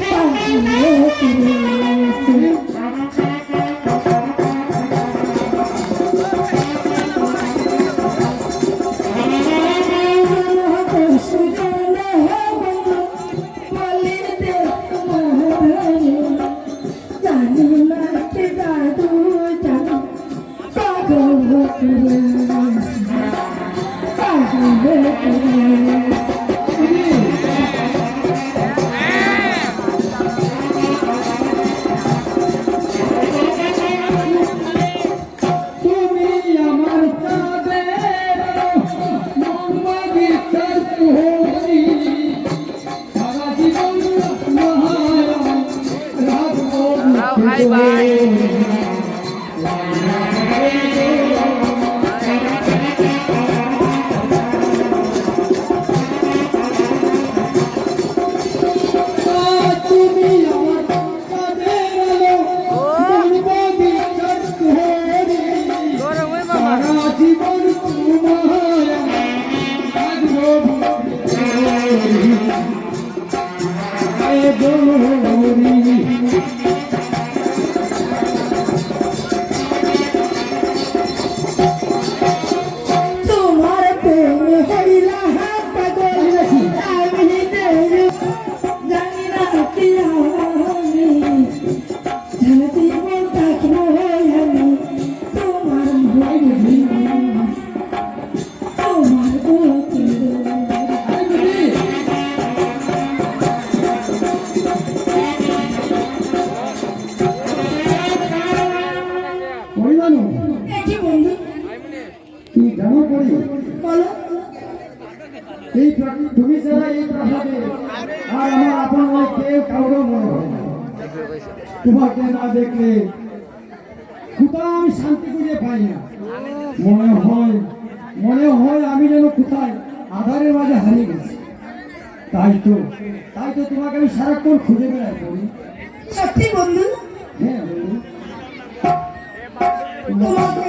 পাগল করে জানো করি বলো। এই তুমি ছাড়া এই প্রাসাদে। আর আমার আপন কেউ কারও মনে হয় না। তোমাকে না দেখলে কোথাও আমি শান্তি খুঁজে পাই না। মনে হয় মনে হয় আমি যেন কোথায় আধারের মাঝে হারিয়ে গেছি। তাই তো তাই তো তোমাকে আমি সারাক্ষণ খুঁজে বেড়াই করি সত্যি বন্ধু? হ্যাঁ বন্ধু। তোমাকে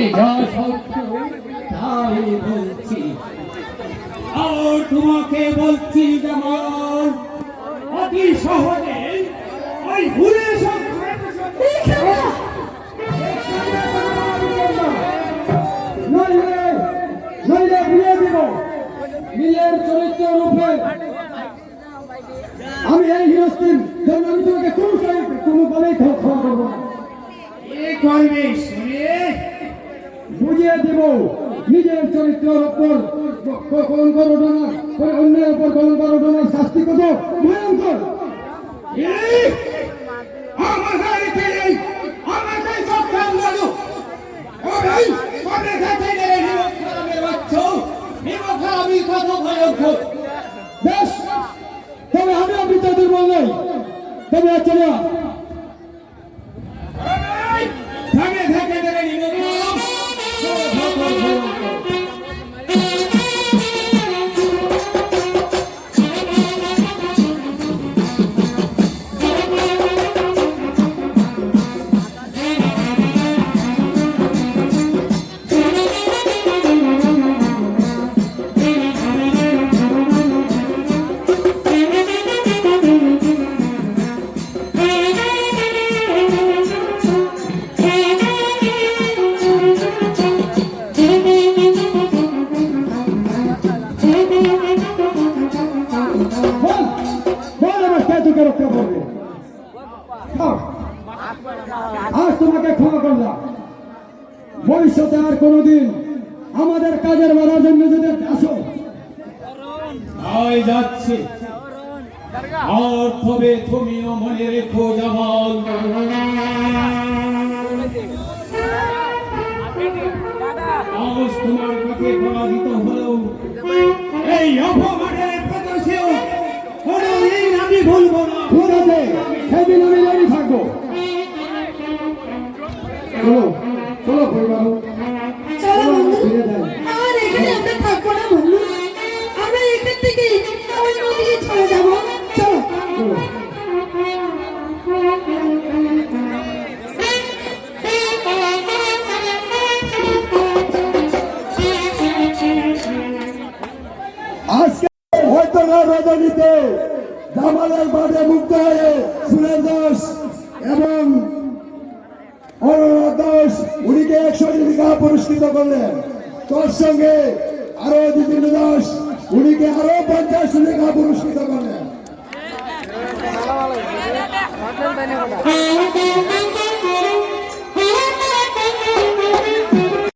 আমি যা সত্য তাই বলছি আর তোমাকে বলছি যেমন অতি সহজে ওই দিব বিয়ে নিজের চরিত্র রূপে আমি এই হিরস্তির জন্য আমি শুনে বুঝিয়ে দেব। নিজের চরিত্রের উপর ক- কলঙ্কর ওঠানো করে অন্যের উপর কলঙ্কর ওঠানোর শাস্তি কত? ভয়ঙ্কর। এই আমাদের সব কাম করো ও ভাই কবে থেকে গেলে নিমক খারাপের বাচ্চা? নিমক খারাপই কত ভয়ঙ্কর। বেশ, তবে আমি আপনি তো দুর্বল নই। তবে হচ্ছে করবে খাও। আজ তোমাকে ক্ষমা করলাম। ভবিষ্যতে আর কোনোদিন আমাদের কাজের বাধার জন্য যদি আসো যাচ্ছে। আর তুমিও মনে রেখো জামাল। আজ তোমার কাছে পরাজিত হলেও এই অপমানের প্রকাশেও কোনোদিন আমি ভুলবো না। সেদিন আমি রেডি থাকব চলো চলো পরিবার চলো ফিরে যাই। আর এখানে আমরা থাকব না বন্ধু। আমরা এখান থেকে অন্যদিকে চলে যাব। চলো। চলো আজকে হয়তো না রজনীতে। জামালের বাদে মুক্ত হয়ে সুরেশ দাস এবং অনুরাধ দাস উনিকে একশো জীবিকা পুরস্কৃত করলেন। তোর সঙ্গে আরও জিতেন্দ্র দাস উনিকে আরও পঞ্চাশ জীবিকা পুরস্কৃত করলেন। ভালো ভালো